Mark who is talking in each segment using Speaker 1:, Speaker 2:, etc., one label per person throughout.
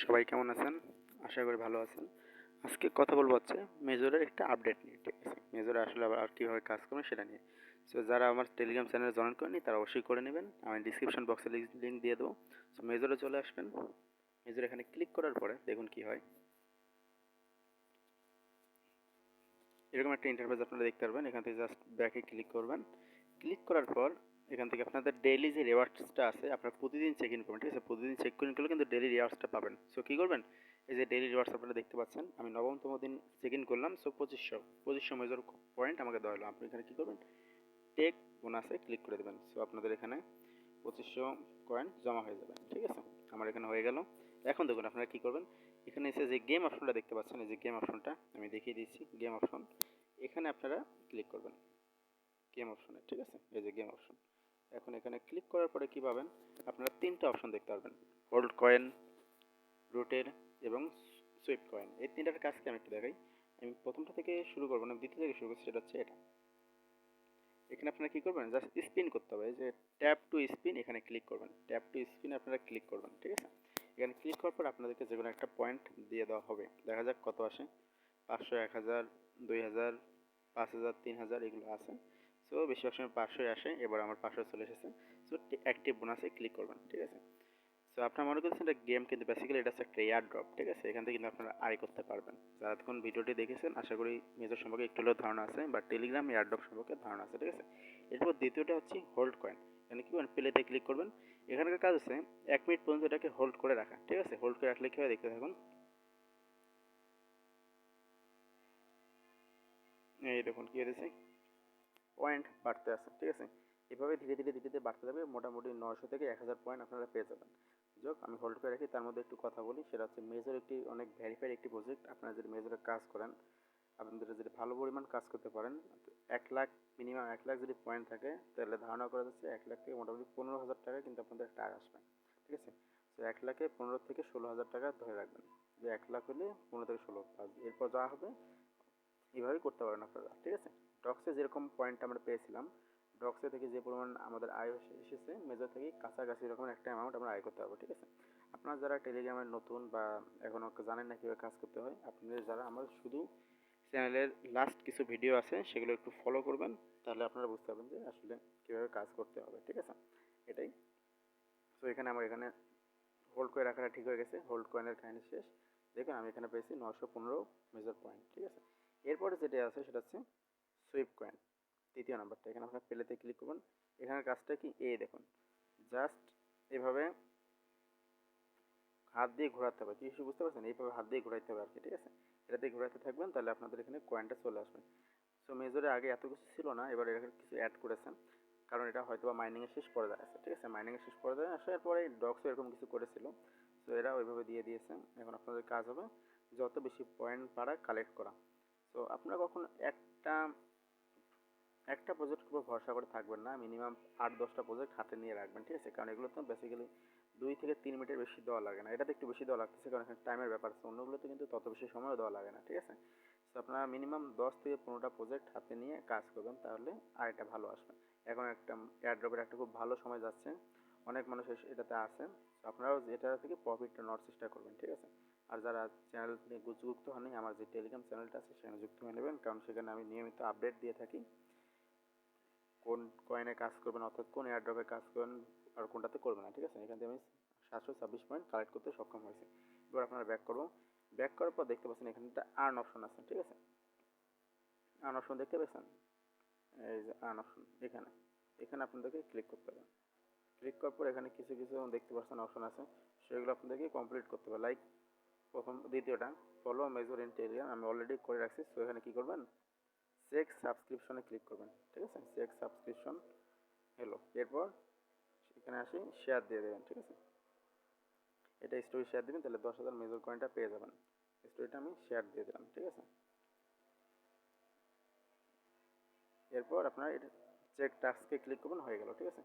Speaker 1: সবাই কেমন আছেন? আশা করি ভালো আছেন। আজকে কথা বলব হচ্ছে মেজরের একটা আপডেট নিয়ে, ঠিক আছে? মেজরে আসলে আবার আর কীভাবে কাজ করবে সেটা নিয়ে। সো যারা আমার টেলিগ্রাম চ্যানেলে জয়েন করেনি তারা অবশ্যই করে নেবেন। আমি ডিসক্রিপশন বক্সে লিঙ্ক দিয়ে দেবো। সো মেজরে চলে আসবেন। মেজর এখানে ক্লিক করার পরে দেখুন কি হয়। এরকম একটা ইন্টারফেস আপনারা দেখতে পারবেন। এখান থেকে জাস্ট ব্যাকে ক্লিক করবেন। ক্লিক করার পর এখান থেকে আপনাদের ডেইলি যে রিওয়ার্ডসটা আছে, আপনারা প্রতিদিন চেক ইন করবেন, ঠিক আছে? প্রতিদিন চেক ইন করলে কিন্তু ডেইলি রিওয়ার্ডসটা পাবেন। সো কী করবেন? এই যে ডেইলি রিওয়ার্ডস আপনারা দেখতে পাচ্ছেন, আমি নবমতম দিন চেক ইন করলাম সো পঁচিশশো পঁচিশশো মেজর পয়েন্ট আমাকে দেওয়া হলো। আপনি এখানে কী করবেন? টেক বোনাসে ক্লিক করে দেবেন। সো আপনাদের এখানে পঁচিশশো কয়েন জমা হয়ে যাবে, ঠিক আছে? আমার এখানে হয়ে গেল। এখন দেখুন আপনারা কী করবেন? এখানে এসে যে গেম অপশনটা দেখতে পাচ্ছেন, এই যে গেম অপশনটা আমি দেখিয়ে দিচ্ছি গেম অপশন এখানে আপনারা ক্লিক করবেন। গেম অপশনে ঠিক আছে? এই যে গেম অপশন এখন এখানে ক্লিক করার পরে কী পাবেন? আপনারা তিনটা অপশন দেখতে পারবেন। হোল্ড কয়েন রুটের এবং সুইপ কয়েন এই তিনটার কাজকে আমি একটু দেখাই। আমি প্রথমটা থেকে শুরু করব না দ্বিতীয় থেকে শুরু করছি, সেটা হচ্ছে এটা। এখানে আপনারা কী করবেন? জাস্ট স্পিন করতে হবে। এই যে ট্যাপ টু স্পিন এখানে ক্লিক করবেন। ট্যাপ টু স্পিন আপনারা ক্লিক করবেন, ঠিক আছে? এখানে ক্লিক করার পর আপনাদেরকে যে কোনো একটা পয়েন্ট দিয়ে দেওয়া হবে। দেখা যাক কত আসে। পাঁচশো, এক হাজার, দুই হাজার, পাঁচ হাজার, তিন হাজার, এগুলো আছে। সো বেশিরভাগ সময় পাঁচশোই আসে, এবার আমার পাঁচশো চলে এসেছে। সো অ্যাক্টিভ বোনাসে ক্লিক করবেন, ঠিক আছে? সো আপনার মনে করছেন এটা গেম কিন্তু বেসিক্যালি এটা হচ্ছে একটা এয়ার ড্রপ ঠিক আছে? এখান থেকে কিন্তু আপনারা আয় করতে পারবেন। যারা ভিডিওটি দেখেছেন, আশা করি মেজর সম্পর্কে একটু হলেও ধারণা আছে বা টেলিগ্রাম এয়ার ড্রপ সম্পর্কে ধারণা আছে, ঠিক আছে? এরপর দ্বিতীয়টা হচ্ছে হোল্ড কয়েন এখানে কি করবেন? প্লেতে ক্লিক করবেন। এখানকার কাজ হচ্ছে, এক মিনিট পর্যন্ত এটাকে হোল্ড করে রাখা, ঠিক আছে? হোল্ড করে রাখলে কী হয়? দেখতে থাকুন। এই দেখুন, কী হয়েছে? পয়েন্ট বাড়তে আছে, ঠিক আছে? এভাবে ধীরে ধীরে ধীরে ধীরে বাড়তে যাবে। মোটামুটি নশো থেকে এক হাজার পয়েন্ট আপনারা পেয়ে যাবেন। যোগ আমি হোল্ড করে রাখি। তার মধ্যে একটু কথা বলি। সেটা হচ্ছে মেজর একটি, অনেক ভ্যারিফাইড একটি প্রজেক্ট আপনারা যদি মেজরে কাজ করেন, আপনাদের যদি ভালো পরিমাণ কাজ করতে পারেন এক লাখ মিনিমাম এক লাখ যদি পয়েন্ট থাকে, তাহলে ধারণা করা যাচ্ছে এক লাখ থেকে মোটামুটি পনেরো হাজার টাকা কিন্তু আপনাদের একটা আসবে, ঠিক আছে? তো এক লাখে পনেরো থেকে ষোলো হাজার টাকা ধরে রাখবেন। যে এক লাখ হলে পনেরো থেকে ষোলো এরপর যা হবে এইভাবেই করতে পারেন আপনারা, ঠিক আছে? ডক্সে যেরকম পয়েন্ট আমরা পেয়েছিলাম ডক্সে থেকে যে পরিমাণ আমাদের আয় এসেছে মেজর থেকে কাছাকাছি এরকম একটা অ্যামাউন্ট আমরা আয় করতে পারব, ঠিক আছে? আপনারা যারা টেলিগ্রামের নতুন বা এখনও জানেন না কীভাবে কাজ করতে হয়, আপনাদের যারা আমার শুধু চ্যানেলের লাস্ট কিছু ভিডিও আছে, সেগুলো একটু ফলো করবেন, তাহলে আপনারা বুঝতে পারবেন যে আসলে কীভাবে কাজ করতে হবে, ঠিক আছে? এটাই। তো এখানে আমার এখানে হোল্ড করে রাখাটা ঠিক হয়ে গেছে হোল্ড কয়েনের কাহিনি শেষ। দেখুন, আমি এখানে পেয়েছি নশো পনেরো মেজর পয়েন্ট ঠিক আছে? এরপরে যেটা আছে, সেটা হচ্ছে সুইপ কয়েন তৃতীয় নাম্বারটা, এখানে আপনার প্লেতে ক্লিক করবেন এখানের কাজটা কি? এ দেখুন জাস্ট এভাবে হাত দিয়ে ঘোরাতে হবে। কিছু বুঝতে পারছেন? এইভাবে হাত দিয়ে ঘোরাইতে হবে আর কি ঠিক আছে? এটা দিয়ে ঘোরাতে থাকবেন, তাহলে আপনাদের এখানে কয়েনটা চলে আসবে। সো মেজরে আগে এত কিছু ছিল না, এবার এখানে কিছু অ্যাড করেছেন, কারণ এটা হয়তো বা মাইনিংয়ের শেষ পর্যায়ে আছে, ঠিক আছে? মাইনিংয়ের শেষ পর্যায়ে আসার পরে ডক্সও এরকম কিছু করেছিল। সো এরা ওইভাবে দিয়ে দিয়েছে, এখন আপনাদের কাজ হবে, যত বেশি পয়েন্ট পারা কালেক্ট করা। তো আপনারা কখন একটা একটা প্রজেক্টের উপর ভরসা করে থাকবেন না মিনিমাম আট দশটা প্রজেক্ট হাতে নিয়ে রাখবেন, ঠিক আছে? কারণ এগুলো তো বেসিক্যালি দুই থেকে তিন মিনিটের বেশি দেওয়া লাগে না। এটাতে একটু বেশি দেওয়া লাগতেছে, কারণ এখানে টাইমের ব্যাপার আছে। অন্যগুলোতে কিন্তু তত বেশি সময়ও দেওয়া লাগে না, ঠিক আছে? তো আপনারা মিনিমাম দশ থেকে পনেরোটা প্রজেক্ট হাতে নিয়ে কাজ করবেন, তাহলে আয়টা ভালো আসবে। এখন একটা এয়ারড্রপের একটা খুব ভালো সময় যাচ্ছে। অনেক মানুষ এটাতে আছে। আপনারাও এটা থেকে প্রফিটটা নেওয়ার চেষ্টা করবেন, ঠিক আছে? আর যারা চ্যানেল যুক্ত হননি, আমার যে টেলিগ্রাম চ্যানেলটা আছে, সেখানে যুক্ত হয়ে নেবেন। কারণ সেখানে আমি নিয়মিত আপডেট দিয়ে থাকি। কোন কয়েনে কাজ করবেন, অর্থাৎ কোন এয়ারড্রপে কাজ করবেন আর কোনটাতে করবেন না, ঠিক আছে? এখান থেকে আমি সাতশো ছাব্বিশ পয়েন্ট কালেক্ট করতে সক্ষম হয়েছি। এবার আপনারা ব্যাক করব। ব্যাক করার পর দেখতে পাচ্ছেন এখানে একটা আর্ন অপশন আছে, ঠিক আছে? আর্ন অপশন দেখতে পাচ্ছেন? এই যে আর্ন অপশন এখানে। এখানে আপনাদেরকে ক্লিক করতে হবে। ক্লিক করার পর এখানে কিছু কিছু দেখতে পাচ্ছেন অপশন আছে। সেগুলো আপনাদেরকে কমপ্লিট করতে হবে। লাইক প্রথম দ্বিতীয়টা ফলো মেজর ইন টেলিগ্রাম আমি অলরেডি করে রাখছি। সো এখানে কী করবেন? চেক সাবস্ক্রিপশনে ক্লিক করবেন, ঠিক আছে? চেক সাবস্ক্রিপশন হলো এরপর এখানে আসি শেয়ার দিয়ে দেবেন, ঠিক আছে? এটা স্টোরি শেয়ার দেবেন, তাহলে দশ হাজার মেজর কয়েনটা পেয়ে যাবেন। স্টোরিটা আমি শেয়ার দিয়ে দিলাম, ঠিক আছে? এরপর আপনার এটা চেক টাস্কে ক্লিক করবেন, হয়ে গেল, ঠিক আছে?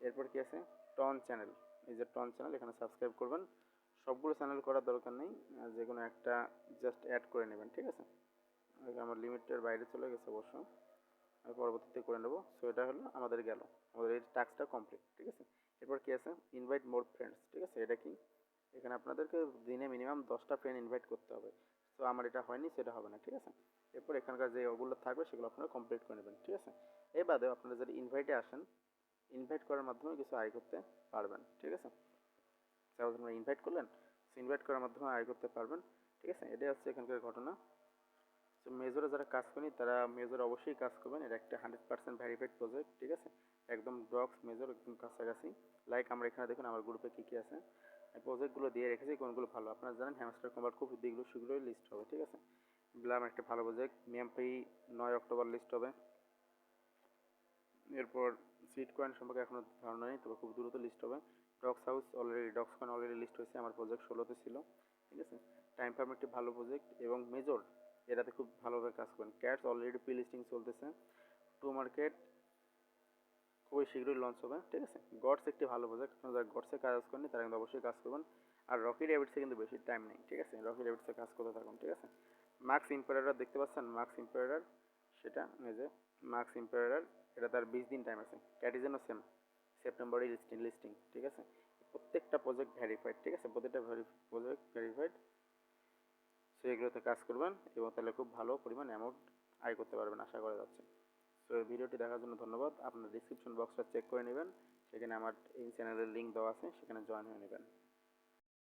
Speaker 1: এরপর কি আছে? টন চ্যানেল এই যে টন চ্যানেল এখানে সাবস্ক্রাইব করবেন। সবগুলো চ্যানেল করার দরকার নেই যে কোনো একটা জাস্ট অ্যাড করে নেবেন, ঠিক আছে? আমার লিমিটের বাইরে চলে গেছে অবশ্য। আমি পরবর্তীতে করে নেব। সো এটা হলো আমাদের গেল। আমাদের এই টাস্কটা কমপ্লিট ঠিক আছে? এরপর কি আছে? ইনভাইট মোর ফ্রেন্ডস ঠিক আছে? এটা কি? এখানে আপনাদেরকে দিনে মিনিমাম দশটা ফ্রেন্ড ইনভাইট করতে হবে। তো আমার এটা হয়নি, সেটা হবে না, ঠিক আছে? এরপর এখানকার যে ওগুলো থাকবে, সেগুলো আপনারা কমপ্লিট করে নেবেন, ঠিক আছে? এই বাদেও আপনারা যদি ইনভাইটে আসেন ইনভাইট করার মাধ্যমে কিছু আয় করতে পারবেন, ঠিক আছে? তারপর আপনারা ইনভাইট করলেন ইনভাইট করার মাধ্যমে আয় করতে পারবেন, ঠিক আছে? এটাই হচ্ছে এখানকার ঘটনা। তো মেজরে যারা কাজ করেন, তারা মেজর অবশ্যই কাজ করবেন। এটা একটা হান্ড্রেড পার্সেন্ট ভ্যারিফাইড প্রজেক্ট ঠিক আছে? একদম ড্রগস মেজর একদম কাছাকাছি। লাইক আমরা এখানে দেখুন, আমার গ্রুপে কী কী আছে। প্রজেক্টগুলো দিয়ে রেখেছি, কোনগুলো ভালো? আপনারা জানেন হ্যামস্টার কম্বার খুব দিকগুলো শীঘ্রই লিস্ট হবে, ঠিক আছে? ব্লাম একটা ভালো প্রজেক্ট মিয়ামপি নয় অক্টোবর লিস্ট হবে। এরপর সিট কয়েন সম্পর্কে এখনও ধারণা নেই, তবে খুব দ্রুত লিস্ট হবে। Dogs House already Dogs coin already list হয়েছে, আমার প্রজেক্ট ষোলোতে ছিল, ঠিক আছে? টাইম ফার্ম একটি ভালো প্রজেক্ট এবং মেজর এটাতে খুব ভালোভাবে কাজ করবেন ক্যাটস অলরেডি প্রি লিস্টিং চলতেছে। টু মার্কেট খুবই শীঘ্রই লঞ্চ হবে, ঠিক আছে? গডস একটি ভালো প্রজেক্ট যারা গডসে কাজ করেন তারা কিন্তু অবশ্যই কাজ করবেন। আর রকি র্যাবিটসে কিন্তু বেশি টাইম নেই, ঠিক আছে? রকি র্যাবিটসে কাজ করতে থাকুন, ঠিক আছে? মার্কস ইম্পারেটার দেখতে পাচ্ছেন? মার্কস ইম্পারেটার সেটা যে মার্কস ইম্পারেটার এটা তার বিশ দিন টাইম আছে। ক্যাটিজেনও সেম সেপ্টেম্বরে লিস্টিং লিস্টিং ঠিক আছে? প্রত্যেকটা প্রজেক্ট ভেরিফাইড ঠিক আছে? প্রত্যেকটা প্রজেক্ট ভেরিফাইড সো এগুলোতে কাজ করবেন এবং তাহলে খুব ভালো পরিমাণ অ্যামাউন্ট আয় করতে পারবেন, আশা করা যাচ্ছে। সো এই ভিডিওটি দেখার জন্য ধন্যবাদ। আপনার ডিসক্রিপশন বক্সটা চেক করে নেবেন। সেখানে আমার এই চ্যানেলের লিঙ্ক দেওয়া আছে, সেখানে জয়েন হয়ে নেবেন।